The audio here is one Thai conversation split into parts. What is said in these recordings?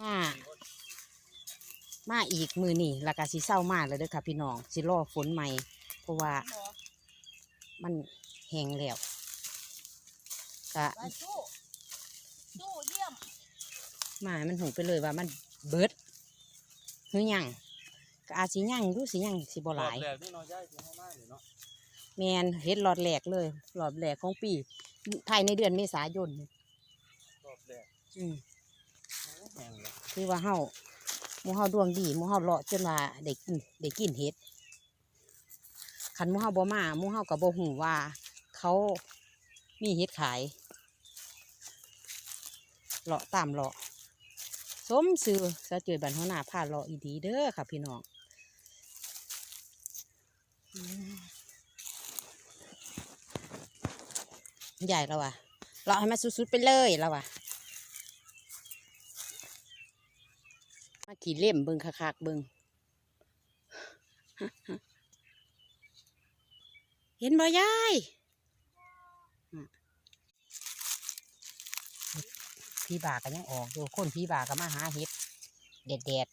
มามาอีกมือนี่แล้วก็สิเศร้ามาแล้วเด้อค่ะพี่น้องสิรอฝนใหม่ เพราะว่ามันแห้งแล้วก็ไปสู้สู้เยี่ยมมาให้มันหูไปเลยว่ามันเบิดหรือยังก็อาจสิยังดูสิยังสิบ่หลายแรกนี่เนาะย่ายสิให้มากเลยเนาะแมนเฮ็ดหลอดแหลกเลย หลอดแหลกของปีภายในเดือนเมษายนนี่รอบแรกอืมแห้งเลย คือว่าเฮาหมูเฮาดวงดีหมูเฮาเลาะจนว่าได้กินได้กินเฮ็ดคันหมูเฮาบ่มาหมูเฮาก็บ่ฮู้ว่า เขามีเฮ็ดขายเลาะตามเลาะสมซื้อสะจวยบันหัวหน้าพาเลาะอีดีเด้อค่ะพี่น้องใหญ่แล้วว่ะเลาะให้มันสุดๆไปเลยแล้วว่ะ มาขี่เล่มเบิงคักๆเบิงเห็นบ่ยายพี่บาก็ยังออกอยู่คนพี่บาก็มาหาเห็ดเด็ดเด็ด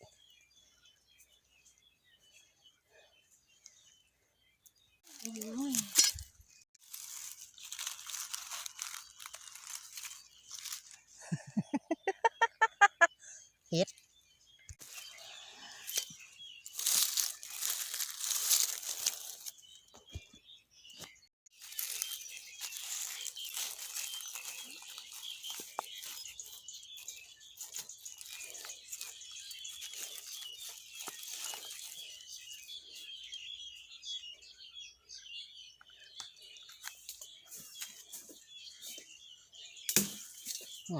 เห็ด โอ้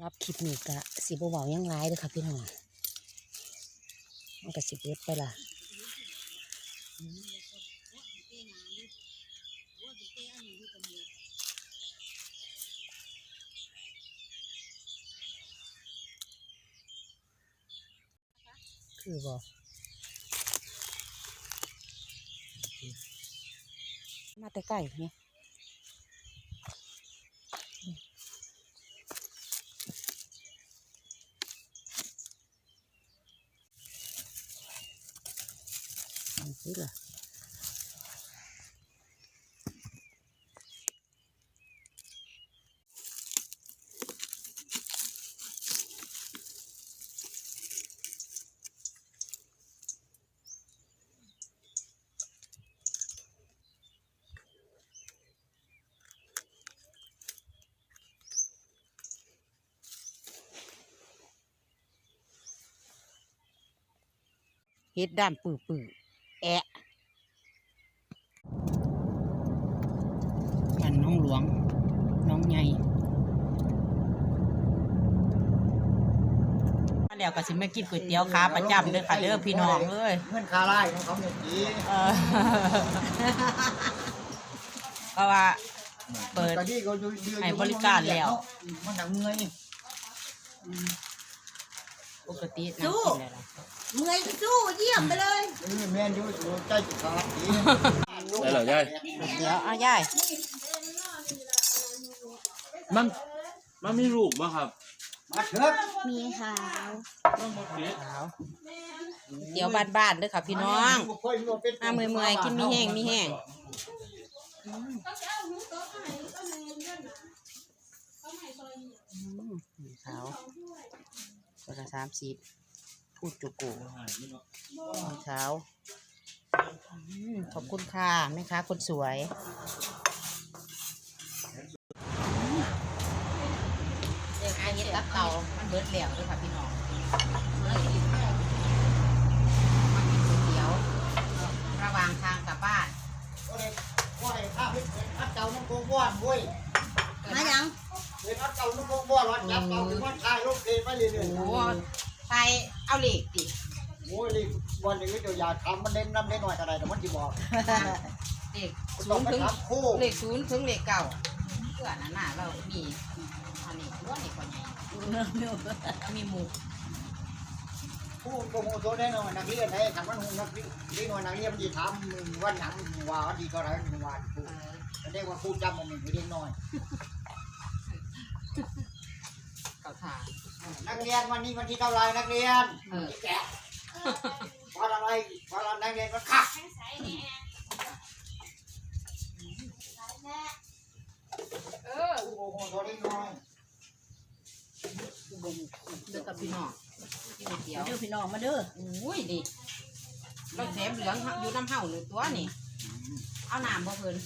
รับคลิปนี้กะสิบเบาๆยังร้ายเลยค่ะพี่น้องมันก็สิบเอ็ดไปล่ะ คือบ่มาแต่ใกล้เนี่ยนี่ล่ะ เฮ็ดด้านปื้อปื้อๆแอะบ้านน้องหลวง น้องใหญ่มาแล้วก็สิมากินก๋วยเตี๋ยวขาประจำเด้อค่ะเด้อพี่น้องเอ้ยเงินคาไล่ของเขาเนี่ยดีเออเพราะว่า เปิดแต่ที่เขาอยู่อยู่ให้บริการแล้ว มันหนังเมื่อยปกติน้ำกินอะไรล่ะ เมื่อยก็สู้เยี่ยมไปเลยเออแม่นอยู่อยู่ใจจิตขาดดีได้เหรอย่ายก๋วยเตี๋ยวเอายายมันมันมีลูกบ่ครับมาเถิดมีขาวต้องมาเก็บขาวก๋วยเตี๋ยวบ้านๆเด้อค่ะพี่น้องอะเมื่อยๆกินมีแห้งมีแห้งอืมขาวตัวละสามสิบ พูดจุกุขาวอืมขอบคุณค่ะแม่ค้าคนสวยเด็กอาเย็ดรับเตามันเบิดแล้วด้วยค่ะพี่น้องเลยมากินก๋วยเตี๋ยวระหว่างทางกลับบ้านว่าไอ้ข้าพิษพัดเจ้าน้ำโกงบ้านบุ้ยมายังเห็นพัดเจ้าน้ำโกงบ้านรถจับเก่าถึงวัดชายรถเพลไปเรื่อยโอ้ๆโหไป เอาเหล็กติโอ้ยนี่วันนี้เดี๋ยวยาทำมันเล่นน้ำเล่นหน่อยก็ได้แต่มันจะบอกเหล็กศูต้องนย์ไปถึงทำคู่เหล็กศูนย์ถึงเหล็กเก่าเพื่อนน่ะน่ะเรามีอันนี้ล้วนเหล็กกว่าใหญ่มีหมูผู้โปรโมทได้หน่อยนักเรียนได้ทำมันหงนักเรียนได้หน่อยนักเรียนมันดีทำมึงวันหนังมึงว่าดีก็ไรมึงว่าผู้เรียกว่าผู้จำมันมีเรียนหน่อย เก่าทาง นักเรียนวันนี้วันที่เท่าไรนักเรียนเออแกะพออะไรพอเรานักเรียนมันขักเออผู้โปรโมทได้หน่อยเด้อกับพี่น้องกินก๋วยเตี๋ยวเดี๋ยวพี่น้องมาเด้ออุ้ยดิเราแถมเหลืองอยู่น้ำเห่าหนึ่งตัวนี่ เอาน้ำบ่เพิ่น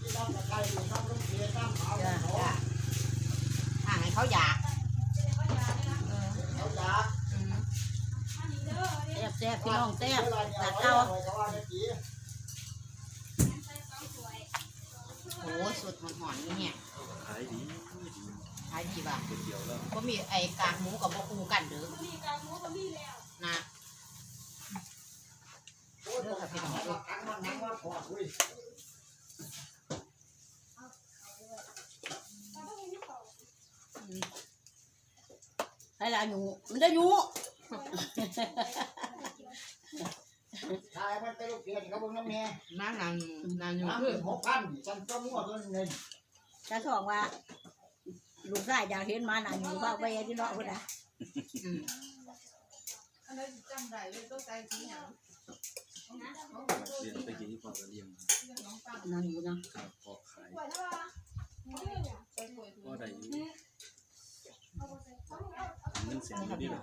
ที่น้องจะใครอยู่น้ำลูกเรียนน้ำเขาจ้า เขาอยากเออเขาอยากอืมแซ่บแซ่บพี่น้องแซ่บเวลาตัดเอาเอาเขาโอ้สุดหอนๆอยู่เนี่ยขายดีขายดีป่ะก๋วยเตี๋ยวแล้วก็มีไอ้กากหมูกับบ่คูกันเด้อนะโอ้ยต้องถามว่าครั้งวันนั้นว่าพอคุ ให้ละหนูมันได้หนูชายมันเป็นลูกเรียนเขาบอกน้ำแม่มานางนางอยู่น้ำคืคืออหกพันฉันก็มั่วตัวนึงจะสองว่าลูกชายอยากเห็นมาหนาหนูว่าไปที่เนาะพุ่นน่ะอืมเรียนตะกี้ที่พอจะเรียนหนาหนูเนาะครับพอขายก็ได้อยู่เงินเสียอยู่ดีแหละ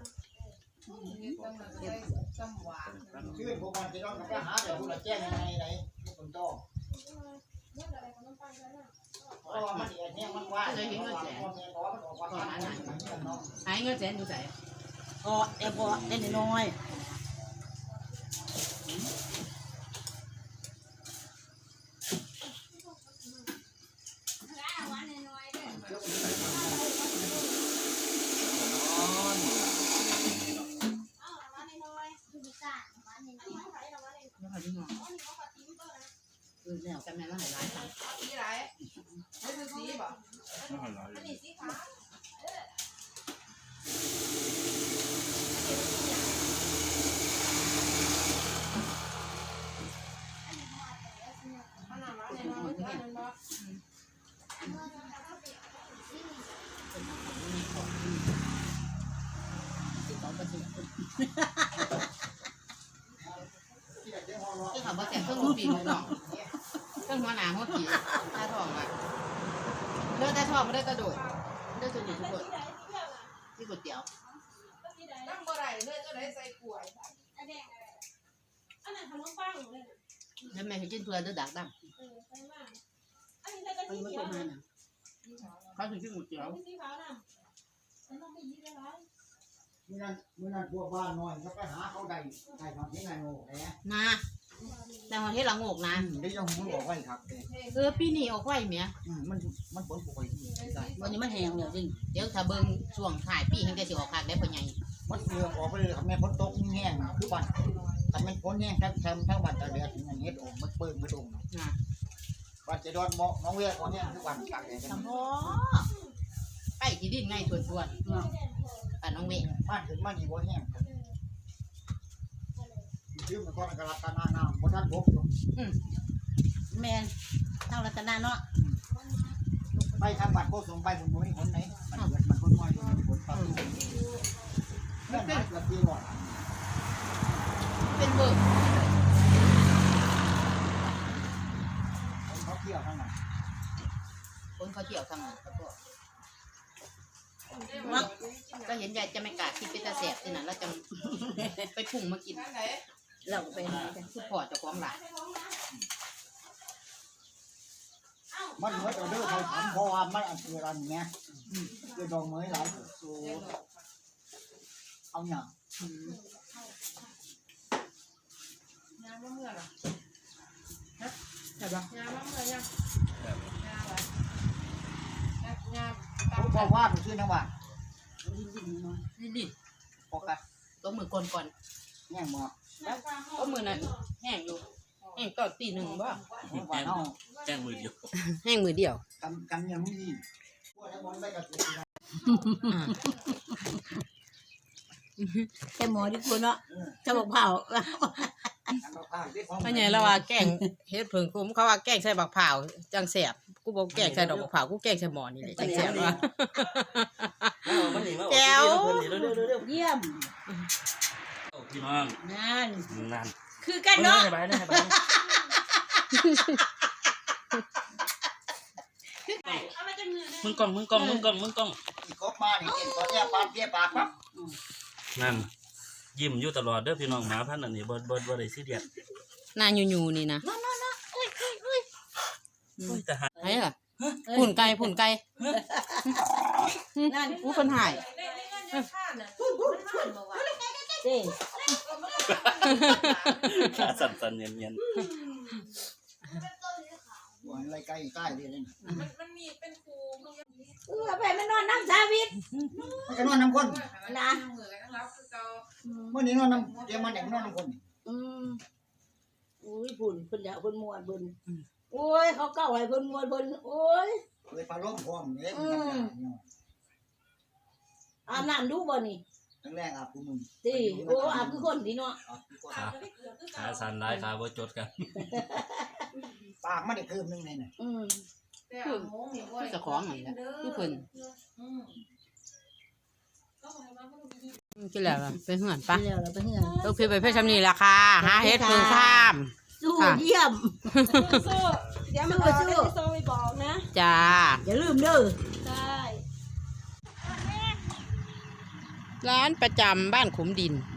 ชื่อพวกมันจะต้องไปหาแต่ผู้ละแจ้งยังไงไหนคนโตเพราะว่ามันเดียเนี่ยมันว่าเลยเห็นว่าแจ้งมันออกว่าอันไหนหายเงินแสนอยู่ไสพอแต่พอได้น้อย แล้วเขาที่นอน เออแล้ว จำแม่นว่าหลายหลายครั้ง ไม่หันหลังเลย ที่สองประตูคือเขาบอกแต่เครื่องมือปีนน้องเครื่องหัวหนาหัวปีตาทองอะเลือดตาทองไม่ได้กระโดดเลือดตัวนี้ทุกคนที่ก๋วยเตี๋ยวนั่งบ่ได้เลยก็ได้ใส่กล้วยอันนั้นขนมปังเลยแล้วแม่ให้กินเพื่อเลือดดักดเออใช่มากอันนี้แล้วก็ที่เขียวมาน่ะำเขาถึงกินก๋วยเตี๋ยวมีสีขาวน่ะฉันต้องไปยีได้ไร มื่อนั้นเมื่อนั้นพวกบ้านน้อยเขาไปหาเขาได้ได้ความที่นายโง่แหละนะแต่วันที่หลังโงกนะ ได้ยังมึงบอกไว้ครับเออปีนี้ออกไว้เมียมันมันผลปล่อยได้วันนี้มันแห้งแล้วจริงเดี๋ยวถ้าเบิ่งช่วงถ่ายปีเห็นจะสิออกคักได้พ่อใหญ่มันเสือออกไปเลยครับแม่ฝนตกแห้งคือบ้านถ้ามันฝนแห้งทั้งทั้งทั้งบ้านตะเดือดมันเฮ็ดออกมันเปิดมันดงนะบ้านจะดอนมองน้องเวียคนนี้คือบ้านตากแดดสมพอไปที่ดินไงทวนทวนเนาะๆ ป่านน้องเวบ้านถึงบ้านนี่บ่แห้งชื่อมันก็กระลับตาหน้าน้ำบ่ทันบกอยู่แม่นเท่ารัตนาเนาะไปทางบ้านโคสมไปผมบ่มีคนไหนมันเกิดมันคนน้อยอยู่บนฝั่งเพื่อนหลายเกือบปีหมดเป็นเบิกเขาเที่ยวทั้งนั้นคนเขาเที่ยวทำงานเขาก็ มักก็เห็นยายจะไม่กล้าคิดเป็นตาแสบที่นั่นแล้วจะ ไปพุ่งมากินนั่นไหนเราก็ไปหากันคือพอเจะความหลานมันเหมือนกับเด้อเขาทำเพราะว่ามันอันเวลานี้ไงคือดอกไม้หลายสูเอาอย่างอืมยามมะเมื่อล่ะใช่ปะยามมะเมื่อยังยามอะไรยาม เขาบอกว่ามันชื่อนังว่านี่ดิปกติตัวมือก่อนก่อนแง่หมอๆตัวมือนั้นแห้งอยู่แห้งตอนตีหนึ่งบ่ว่าเนาะแจ้งมือเดียวแห้งมือเดียวกำกำยังไม่ดีพวกนั้นมันไปกับสิแค่หมอที่คุณเนาะจะบอกเผาพ่อใหญ่เราว่าแกงเฮ็ดผึ่งคุ้มเขาว่าแกงใส่บักเผาวจังแสบ กูบอกแกงใส่ดอกบักเผาวกูแกงใส่หมอนี่แหละจังแสบว่ะแก้วเยี่ยมพี่น้องนั่นนั่นคือกันเนาะไปได้ไปเอามาจากเงินมึงกล้องมึงกล้องมึงกล้องมึงกล้องอีกครบมานี่กินตอนเนี้ยปานเปี้ยปากปั๊บนั่นยิ้มอยู่ตลอดเด้อพี่น้องหมาพันธุ์อันนี้บ่บ่บ่ได้ซีเรียสหน้ายูๆนี่นะโอ้ ยแต่หาไอ้ล่ะผุ่นไก่ผุ่นไก่นั่นอู้เป็นหายในในเงินยังข้าน่ะมันผ่านมาวะเด้ขาสั่นๆเนียนหัวอะไรใกล้ใกล้เลยนี่มันมันมีเป็นครูมึงยังเออไปมันนอนน้ำชาวิทมันก็นอนน้ำคนนะเหมือนกันรับคือเก่าเมื่อนี้นอนน้ำเดี๋ยวมันเด็กนอนน้ำคนนี่อืมอุ้ยบุญเพิ่นอยากเพิ่นมวนเพิ่น โอ้ย เขาเก่าให้เพิ่นมวนเพิ่นโอ้ยเคยพาล้มพร้อมเนี่ยมันทำงานเนี่ยอาบน้ำดูบ่นี่ทั้งแรกอาบกูมึงติโอ้อาบคือคนดีเนาะอาบกูก็ตามไปเกือบคือๆขาสั่นหลายขาบ่จดกัน ปากมันได้คืบนึงเลยน่ะอืมแต่เอาโมงนี่บ่ได้เจ้าของนั่นแหละคือเพิ่นอืมก็บอกให้มาก็ดูดีกินแล้วล่ะไปเหือนปะไปแล้วเราไปเฮือนลูกพี่ไปเพื่อชำนีราคาหาเฮ็ดผึ่งข้าม สู้ค่ะเยี่ยม สู้เดี๋ยวมาบอกได้โซไปบอกนะ จ้า อย่าลืมเด้อได้ร้านประจำบ้านขุมดินไ